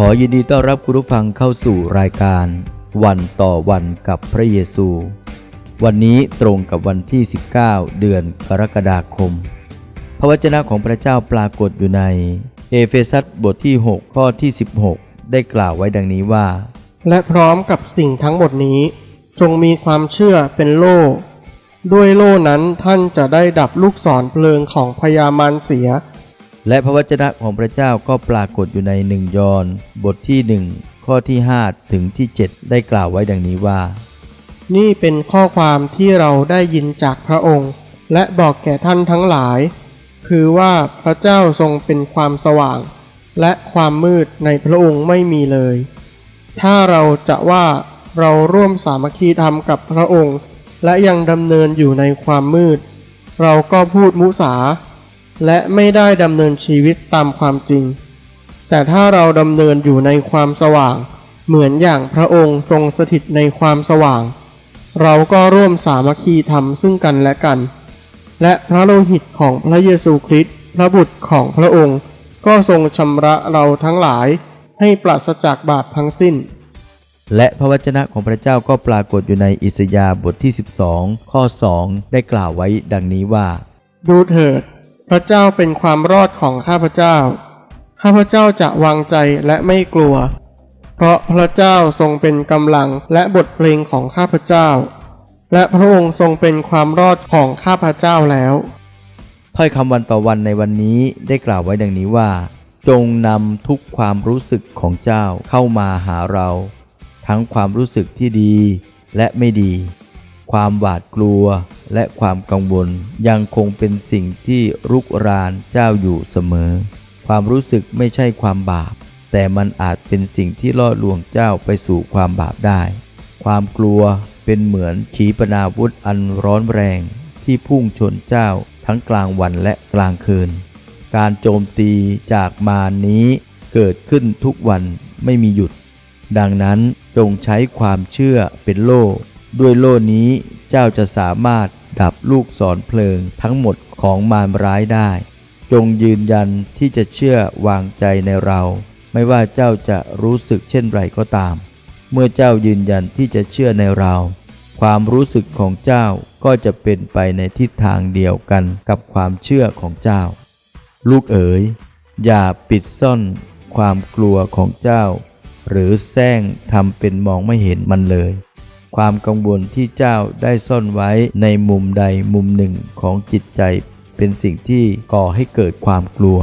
ขอยินดีต้อนรับคุณผู้ฟังเข้าสู่รายการ วันต่อวันกับพระเยซู วันนี้ตรงกับวันที่ 19 เดือนกรกฎาคม พระวจนะของพระเจ้าปรากฏอยู่ใน เอเฟซัสบทที่ 6 ข้อที่ 16 ได้กล่าวไว้ดังนี้ว่า และพร้อมกับสิ่งทั้งหมดนี้ จงมีความเชื่อเป็นโล่ ด้วยโล่นั้นท่านจะได้ดับลูกศรเพลิงของพยามารเสีย และพระวจนะของพระเจ้าก็ปรากฏอยู่ในหนึ่งยอห์นบทที่1ข้อที่ 5 ถึงที่ 7 ได้กล่าวไว้ดังนี้ว่า นี่เป็นข้อความที่เราได้ยินจากพระองค์ และบอกแก่ท่านทั้งหลาย คือว่าพระเจ้าทรงเป็นความสว่าง และความมืดในพระองค์ไม่มีเลย ถ้าเราจะว่าเราร่วมสามัคคีธรรมกับพระองค์ และยังดำเนินอยู่ในความมืด เราก็พูดมุสา และไม่ได้ดำเนินชีวิตตามความจริง แต่ถ้าเราดำเนินอยู่ในความสว่าง เหมือนอย่างพระองค์ทรงสถิตในความสว่าง เราก็ร่วมสามัคคีธรรมซึ่งกันและกัน และพระโลหิตของพระเยซูคริสต์พระบุตรของพระองค์ ก็ทรงชำระเราทั้งหลายให้ปราศจากบาปทั้งสิ้น และพระวจนะของพระเจ้าก็ปรากฏอยู่ในอิสยาห์บทที่ 12 ข้อ 2 ได้กล่าวไว้ดังนี้ว่า ดูเถิด พระเจ้าเป็นความรอดของข้าพเจ้า ข้าพเจ้าจะวางใจและไม่กลัว เพราะพระเจ้าทรงเป็นกำลังและบทเพลงของข้าพเจ้า และพระองค์ทรงเป็นความรอดของข้าพเจ้าแล้ว ถ้อยคำวันต่อวันในวันนี้ได้กล่าวไว้ดังนี้ว่า จงนำทุกความรู้สึกของเจ้าเข้ามาหาเรา ทั้งความรู้สึกที่ดีและไม่ดี ความหวาดกลัวและความกังวลยังคงเป็นสิ่งที่รุกรานเจ้าอยู่เสมอ ความรู้สึกไม่ใช่ความบาป แต่มันอาจเป็นสิ่งที่ล่อลวงเจ้าไปสู่ความบาปได้ ความกลัวเป็นเหมือนขีปนาวุธอันร้อนแรง ที่พุ่งชนเจ้าทั้งกลางวันและกลางคืน การโจมตีจากมานี้เกิดขึ้นทุกวันไม่มีหยุด ดังนั้นจงใช้ความเชื่อเป็นโล่ ด้วยโล่นี้เจ้าจะสามารถดับลูกศรเพลิงทั้งหมดของมารร้ายได้ จงยืนยันที่จะเชื่อวางใจในเรา ไม่ว่าเจ้าจะรู้สึกเช่นไรก็ตาม เมื่อเจ้ายืนยันที่จะเชื่อในเรา ความรู้สึกของเจ้าก็จะเป็นไปในทิศทางเดียวกันกับความเชื่อของเจ้า ลูกเอ๋ย อย่าปิดซ่อนความกลัวของเจ้า หรือแซงทำเป็นมองไม่เห็นมันเลย ความกังวลที่เจ้าได้ซ่อนไว้ในมุมใดมุมหนึ่งของจิตใจ เป็นสิ่งที่ก่อให้เกิดความกลัว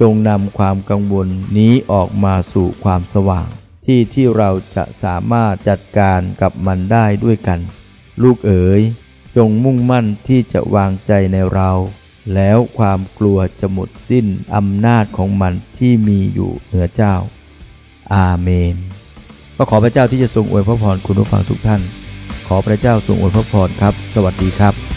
จงนำความกังวลนี้ออกมาสู่ความสว่าง ที่ที่เราจะสามารถจัดการกับมันได้ด้วยกัน ลูกเอ๋ย จงมุ่งมั่นที่จะวางใจในเรา แล้วความกลัวจะหมดสิ้นอำนาจของมันที่มีอยู่เหนือเจ้า อาเมน ก็ขอพระเจ้าที่จะทรงอวยพระพรคุณผู้ฟังทุกท่าน ขอพระเจ้าทรงอวยพระพรครับ สวัสดีครับ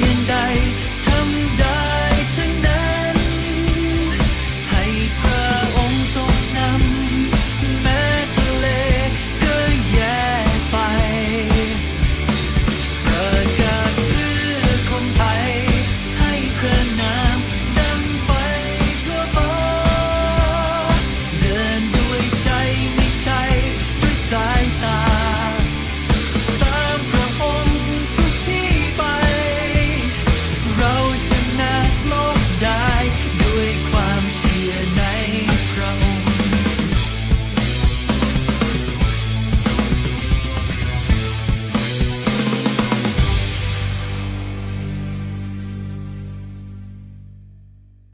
年代。